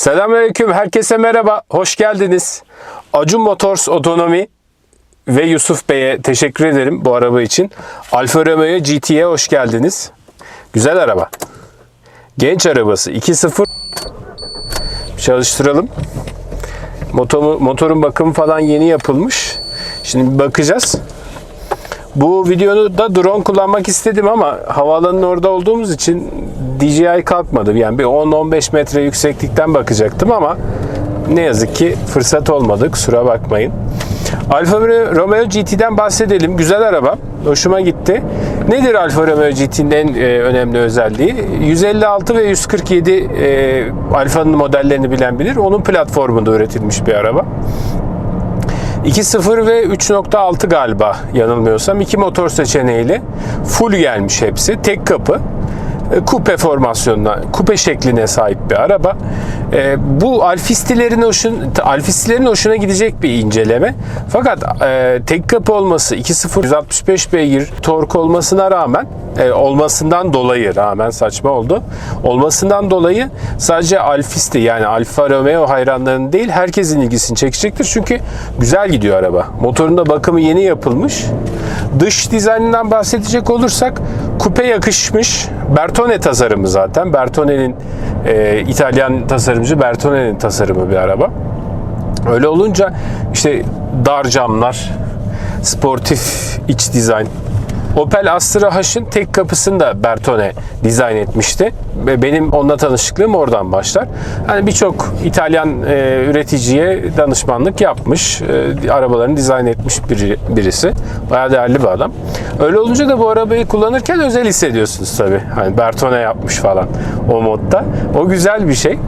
Selamünaleyküm, herkese merhaba, hoş geldiniz. Acun Motors Otonomi ve Yusuf Bey'e teşekkür ederim bu araba için. Alfa Romeo GT'ye hoş geldiniz. Güzel araba. Genç arabası 2.0 çalıştıralım. Motoru, motorun bakımı falan yeni yapılmış. Şimdi bakacağız. Bu videoda da drone kullanmak istedim ama havaalanının orada olduğumuz için DJI kalkmadı. Yani bir 10-15 metre yükseklikten bakacaktım ama ne yazık ki fırsat olmadı. Kusura bakmayın. Alfa Romeo GT'den bahsedelim. Güzel araba. Hoşuma gitti. Nedir Alfa Romeo GT'nin en e, önemli özelliği? 156 ve 147 e, Alfa'nın modellerini bilen bilir. Onun platformunda üretilmiş bir araba. 2.0 ve 3.6 galiba yanılmıyorsam. iki motor seçeneğiyle full gelmiş hepsi. Tek kapı. E, Kupe formasyonuna, kupe şekline sahip bir araba. E, bu alfistilerin hoşun, alfistilerin hoşuna gidecek bir inceleme. Fakat e, tek kapı olması 2.0 165 beygir tork olmasına rağmen e, olmasından dolayı rağmen saçma oldu. Olmasından dolayı sadece Alfisti yani Alfa Romeo hayranlarının değil herkesin ilgisini çekecektir. Çünkü güzel gidiyor araba. Motorunda bakımı yeni yapılmış. Dış dizaynından bahsedecek olursak kupe yakışmış. Bertone tasarımı zaten. Bertone'nin e, İtalyan tasarımcı Bertone'nin tasarımı bir araba. Öyle olunca işte dar camlar, sportif iç dizayn, Opel Astra H'ın tek kapısını da Bertone dizayn etmişti. Ve benim onunla tanışıklığım oradan başlar. Hani birçok İtalyan e, üreticiye danışmanlık yapmış. E, arabalarını dizayn etmiş biri, birisi. Bayağı değerli bir adam. Öyle olunca da bu arabayı kullanırken özel hissediyorsunuz tabii. Hani Bertone yapmış falan o modda. O güzel bir şey.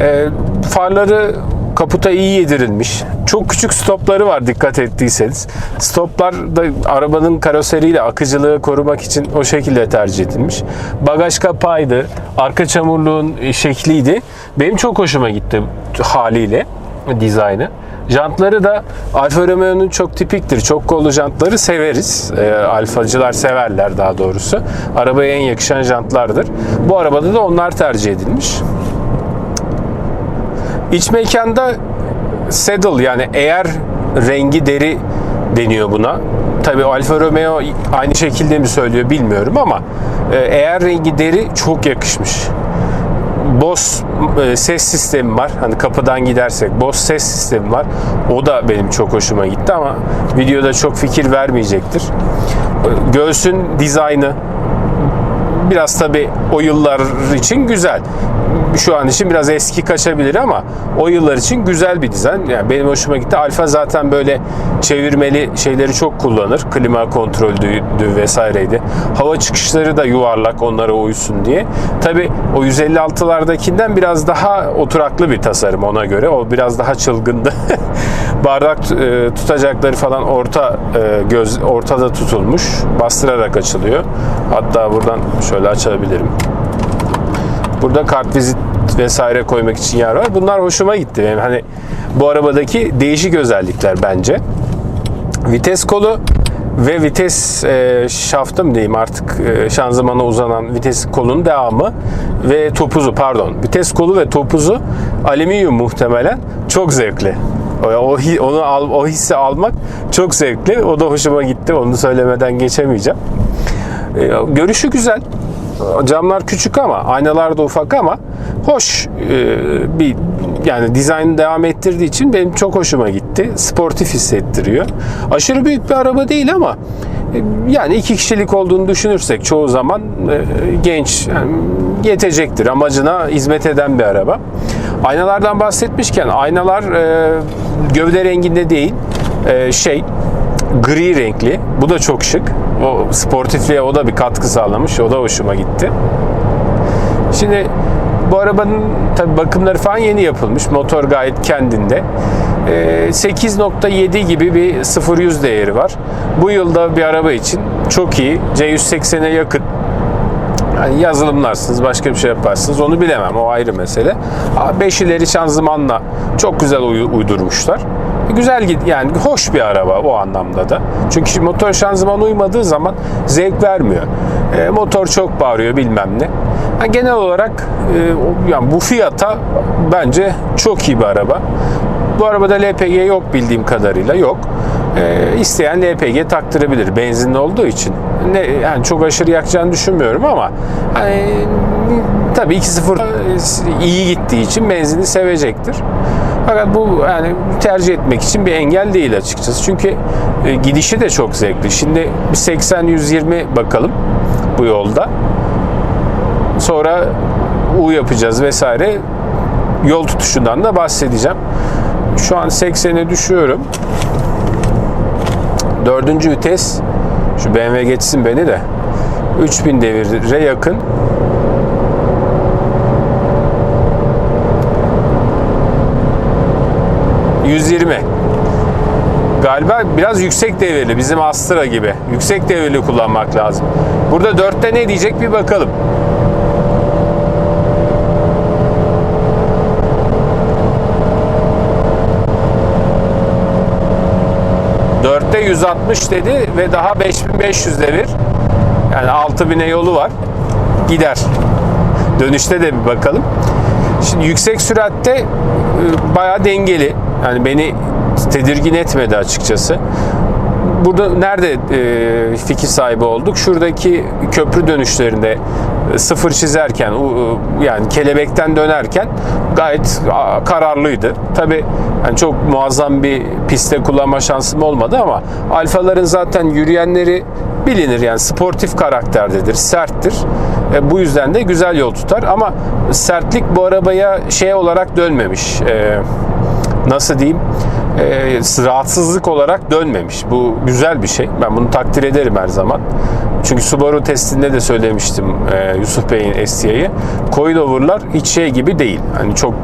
E, farları kaputa iyi yedirilmiş. Çok küçük stopları var dikkat ettiyseniz. Stoplar da arabanın karoseriyle akıcılığı korumak için o şekilde tercih edilmiş. Bagaj kapağıydı, arka çamurluğun şekliydi. Benim çok hoşuma gitti haliyle dizaynı. Jantları da Alfa Romeo'nun çok tipiktir. Çok kollu jantları severiz. E, alfacılar severler daha doğrusu. Arabaya en yakışan jantlardır. Bu arabada da onlar tercih edilmiş. İç mekanda saddle yani eğer rengi deri deniyor buna. Tabi Alfa Romeo aynı şekilde mi söylüyor bilmiyorum ama e, eğer rengi deri çok yakışmış. Bose e, ses sistemi var. Hani kapıdan gidersek Bose ses sistemi var. O da benim çok hoşuma gitti ama videoda çok fikir vermeyecektir. E, Göğsün dizaynı biraz tabi o yıllar için güzel. Şu an için biraz eski kaçabilir ama o yıllar için güzel bir dizayn. Yani benim hoşuma gitti. Alfa zaten böyle çevirmeli şeyleri çok kullanır. Klima kontroldü vesaireydi. Hava çıkışları da yuvarlak onlara uysun diye. Tabi o 156'lardakinden biraz daha oturaklı bir tasarım ona göre. O biraz daha çılgındı. Bardak e, tutacakları falan orta e, göz ortada tutulmuş. Bastırarak açılıyor. Hatta buradan şöyle açabilirim. Burada kartvizit vesaire koymak için yer var. Bunlar hoşuma gitti benim. Hani bu arabadaki değişik özellikler bence. Vites kolu ve vites e, şaftı mı diyeyim artık e, şanzımana uzanan vites kolunun devamı ve topuzu pardon vites kolu ve topuzu alüminyum muhtemelen çok zevkli. O, o onu al, o hissi almak çok zevkli. O da hoşuma gitti. Onu söylemeden geçemeyeceğim. E, görüşü güzel. Camlar küçük ama aynalar da ufak ama hoş e, bir yani dizayn devam ettirdiği için benim çok hoşuma gitti. Sportif hissettiriyor. Aşırı büyük bir araba değil ama e, yani iki kişilik olduğunu düşünürsek çoğu zaman e, genç yani yetecektir. Amacına hizmet eden bir araba. Aynalardan bahsetmişken aynalar e, gövde renginde değil e, şey gri renkli. Bu da çok şık. O sportifliğe o da bir katkı sağlamış. O da hoşuma gitti. Şimdi bu arabanın tabi bakımları falan yeni yapılmış. Motor gayet kendinde. Ee, 8.7 gibi bir 0-100 değeri var. Bu yılda bir araba için çok iyi. C180'e yakın. Yani yazılımlarsınız, başka bir şey yaparsınız. Onu bilemem. O ayrı mesele. 5 ileri şanzımanla çok güzel uydurmuşlar. Güzel git yani hoş bir araba o anlamda da. Çünkü motor şanzıman uymadığı zaman zevk vermiyor. E, motor çok bağırıyor bilmem ne. Ha, genel olarak e, yani bu fiyata bence çok iyi bir araba. Bu arabada LPG yok bildiğim kadarıyla yok. E, isteyen LPG taktırabilir benzinli olduğu için. Ne yani çok aşırı yakacağını düşünmüyorum ama hani tabii 2.0 iyi gittiği için benzini sevecektir. Fakat bu yani tercih etmek için bir engel değil açıkçası. Çünkü e, gidişi de çok zevkli. Şimdi bir 80-120 bakalım bu yolda. Sonra U yapacağız vesaire. Yol tutuşundan da bahsedeceğim. Şu an 80'e düşüyorum. Dördüncü vites. Şu BMW geçsin beni de. 3000 devire yakın. ...120. Galiba biraz yüksek devirli. Bizim Astra gibi. Yüksek devirli kullanmak lazım. Burada 4'te ne diyecek bir bakalım. Dörtte 160 dedi ve daha 5500 devir. Yani 6000'e yolu var. Gider. Dönüşte de bir bakalım. Şimdi yüksek süratte e, bayağı dengeli. Yani beni tedirgin etmedi açıkçası. Burada nerede e, fikir sahibi olduk? Şuradaki köprü dönüşlerinde e, sıfır çizerken, yani kelebekten dönerken gayet kararlıydı. Tabi yani çok muazzam bir pistte kullanma şansım olmadı ama alfaların zaten yürüyenleri bilinir yani sportif karakterdedir, serttir. E, bu yüzden de güzel yol tutar ama sertlik bu arabaya şey olarak dönmemiş. E, nasıl diyeyim? E, rahatsızlık olarak dönmemiş. Bu güzel bir şey. Ben bunu takdir ederim her zaman. Çünkü Subaru testinde de söylemiştim e, Yusuf Bey'in STI'yi. Coilover'lar hiç şey gibi değil. Hani çok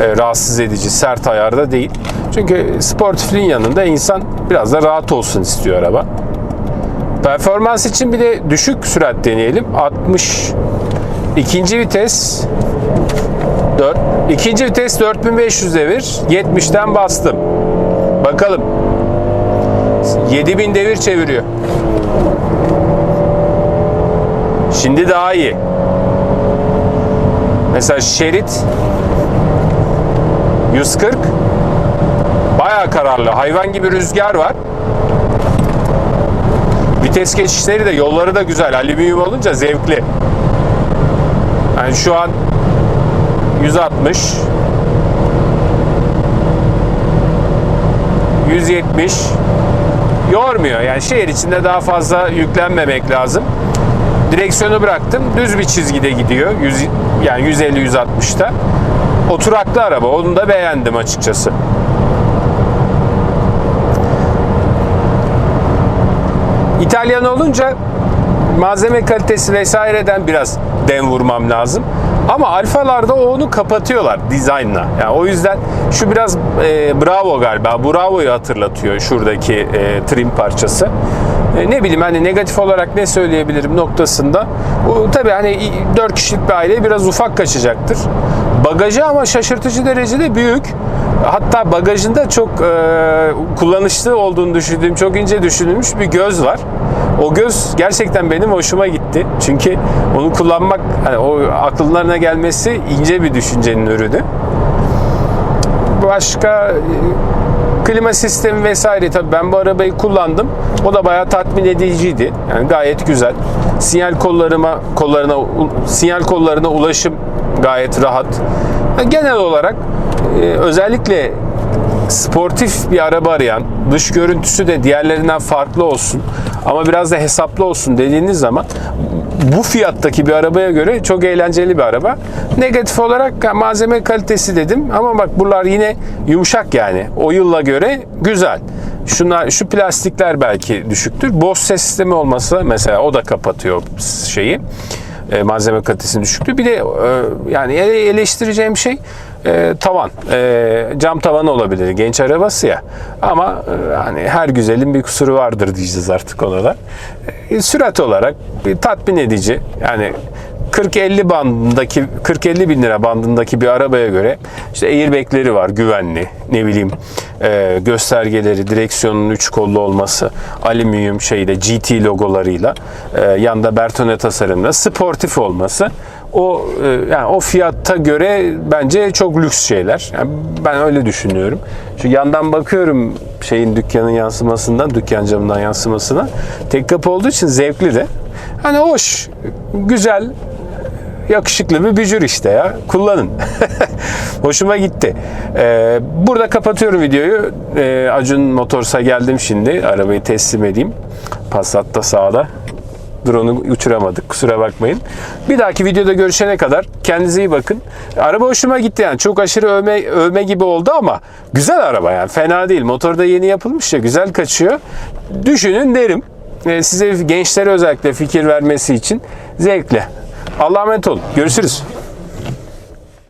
e, rahatsız edici, sert ayarda değil. Çünkü sportifliğin yanında insan biraz da rahat olsun istiyor araba. Performans için bir de düşük sürat deneyelim. 60 ikinci vites 4 ikinci vites 4500 devir. 70'ten bastım. Bakalım. 7000 devir çeviriyor. Şimdi daha iyi. Mesela şerit 140 bayağı kararlı. Hayvan gibi rüzgar var. Vites geçişleri de yolları da güzel. Alüminyum olunca zevkli. Yani şu an 160 170 yormuyor. Yani şehir içinde daha fazla yüklenmemek lazım. Direksiyonu bıraktım. Düz bir çizgide gidiyor. 100, yani 150-160'da. Oturaklı araba. Onu da beğendim açıkçası. İtalyan olunca malzeme kalitesi vesaireden biraz dem vurmam lazım. Ama alfalarda onu kapatıyorlar dizaynla. Yani o yüzden şu biraz e, Bravo galiba. Bravo'yu hatırlatıyor şuradaki e, trim parçası. E, ne bileyim hani negatif olarak ne söyleyebilirim noktasında. Bu tabii hani 4 kişilik bir aile biraz ufak kaçacaktır. Bagajı ama şaşırtıcı derecede büyük. Hatta bagajında çok e, kullanışlı olduğunu düşündüğüm, çok ince düşünülmüş bir göz var. O göz gerçekten benim hoşuma gitti. Çünkü onu kullanmak, hani o akllarına gelmesi ince bir düşüncenin ürünü. Başka e, klima sistemi vesaire tabii ben bu arabayı kullandım. O da bayağı tatmin ediciydi. Yani gayet güzel. Sinyal kollarıma kollarına sinyal kollarına ulaşım gayet rahat. Yani genel olarak e, özellikle sportif bir araba arayan, dış görüntüsü de diğerlerinden farklı olsun ama biraz da hesaplı olsun dediğiniz zaman bu fiyattaki bir arabaya göre çok eğlenceli bir araba. Negatif olarak malzeme kalitesi dedim ama bak buralar yine yumuşak yani. O yılla göre güzel. Şunlar, şu plastikler belki düşüktür. Bose ses sistemi olması mesela o da kapatıyor şeyi e, malzeme kalitesinin düşüklüğü. Bir de e, yani ele- eleştireceğim şey e, tavan. E, cam tavanı olabilir. Genç arabası ya. Ama e, hani her güzelin bir kusuru vardır diyeceğiz artık ona da. E, sürat olarak bir tatmin edici. Yani 40-50 bandındaki 40-50 bin lira bandındaki bir arabaya göre işte airbagleri var güvenli ne bileyim e, göstergeleri direksiyonun üç kollu olması alüminyum şeyde GT logolarıyla e, yanda Bertone tasarımda sportif olması o e, yani o fiyatta göre bence çok lüks şeyler. Yani ben öyle düşünüyorum. Şu yandan bakıyorum şeyin dükkanın yansımasından, dükkan camından yansımasına. Tek kapı olduğu için zevkli de. Hani hoş, güzel, yakışıklı bir bücür işte ya. Kullanın. Hoşuma gitti. Ee, burada kapatıyorum videoyu. Ee, Acun Motors'a geldim şimdi. Arabayı teslim edeyim. Passat da sağda. Drone'u uçuramadık. Kusura bakmayın. Bir dahaki videoda görüşene kadar kendinize iyi bakın. Araba hoşuma gitti yani. Çok aşırı övme, övme gibi oldu ama güzel araba yani. Fena değil. Motor da yeni yapılmış ya. Güzel kaçıyor. Düşünün derim. Ee, size gençlere özellikle fikir vermesi için zevkle. Allah'a emanet olun. Görüşürüz.